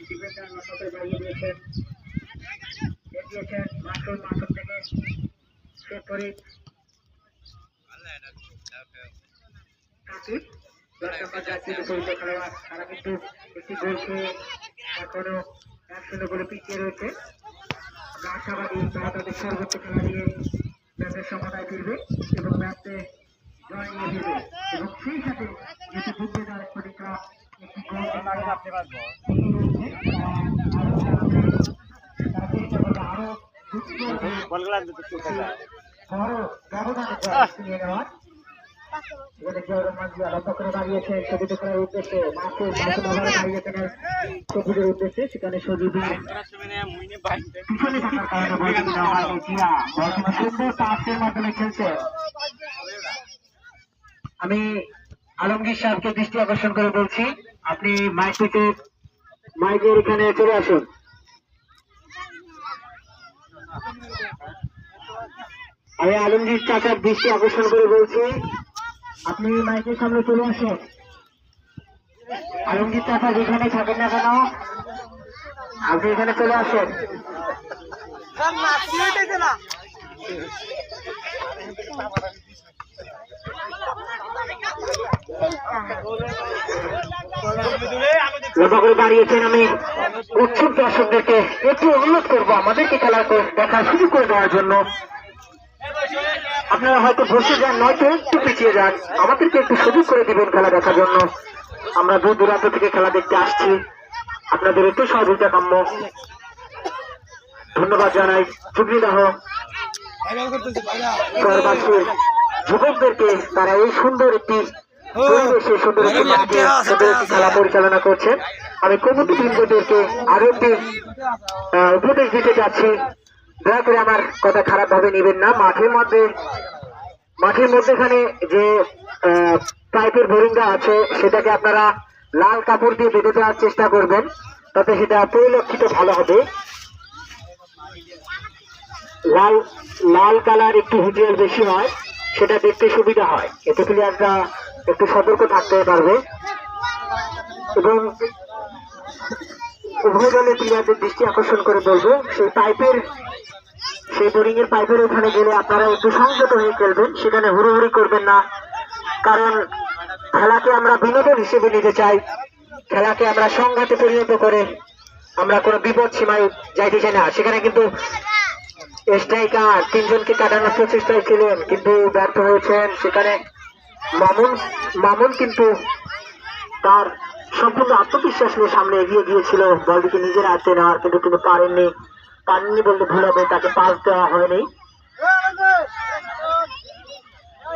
Defender মাথাতে বাড়িয়ে থেকে সেভ করে কাকি দশ নম্বর জাতীয় পরিচয় তারা পিছিয়ে রয়েছে আশাবাদী তারা দিয়ে ম্যাচের ফিরবে এবং ম্যাচে জয় এবং সেই সাথে যেটি বুঝতে গোল আপনি পারব সেখানে আমি আলমগীর সাহেবকে দৃষ্টি আকর্ষণ করে বলছি আপনি মাইক থেকে মাইকের এখানে চলে আসুন। আমি আলমগীর চাচার দৃষ্টি আকর্ষণ করে বলছি, আপনি মাইকের সামনে চলে আসুন। আলমগীর চাচা যেখানে থাকেন না কেন, আপনি এখানে চলে আসুন। লম্বা করে দাঁড়িয়েছেন আমি। উৎসুক দর্শকদেরকে একটু অনুরোধ করব আমাদেরকে খেলা দেখার সুযোগ করে দেওয়ার জন্য। আপনারা হয়তো বসে যান নয়তো একটু পিছিয়ে যান। আমাদেরকে একটু সুযোগ করে দিবেন খেলা দেখার জন্য। আমরা দূর দূরান্ত থেকে খেলা দেখতে আসছি। আপনাদের একটু সহযোগিতা কাম্য। ধন্যবাদ জানাই। শহরবাসীর যুবকদেরকে তারা এই সুন্দর একটি খেলা পরিচালনা করছেন। আমি কমিটি বৃন্দদেরকে আরও একটি উপদেশ দিতে যাচ্ছি। দয়া করে আমার কথা খারাপ ভাবে নেবেন না। মাঠের মধ্যে মাঠের মধ্যেখানে যে পাইপের বোরিংটা আছে সেটাকে আপনারা লাল কাপড় দিয়ে বেঁধে দেওয়ার চেষ্টা করবেন। তাতে সেটা পরিলক্ষিত ভালো হবে। লাল লাল কালার একটু হুটিয়ার বেশি হয় সেটা দেখতে সুবিধা হয়। এতে প্লেয়াররা একটু সতর্ক থাকতে পারবে। এবং উভয় দলের প্লেয়ারদের দৃষ্টি আকর্ষণ করে বলব, সেই পাইপের, সেই বোরিং এর পাইপের ওখানে গেলে আপনারা একটু সংযত হয়ে খেলবেন, সেখানে হুড়োহুড়ি করবেন না। কারণ খেলাকে আমরা বিনোদন হিসেবে নিতে চাই, খেলাকে আমরা সংঘাতে পরিণত করে আমরা কোনো বিপদ সীমায় যাইতে চাই না। সেখানে কিন্তু স্ট্রাইকার, তিনজনকে কাটানোর প্রচেষ্টায় ছিলেন কিন্তু ব্যর্থ হয়েছেন। সেখানে মামুন মামুন কিন্তু তার সম্পূর্ণ আত্মবিশ্বাস নিয়ে সামনে এগিয়ে গিয়েছিল। বলটিকে নিজের হাতে নেওয়ার কিন্তু তিনি পারেননি। পারেননি বলতে ভুল হবে, তাকে পাস দেওয়া হয়নি।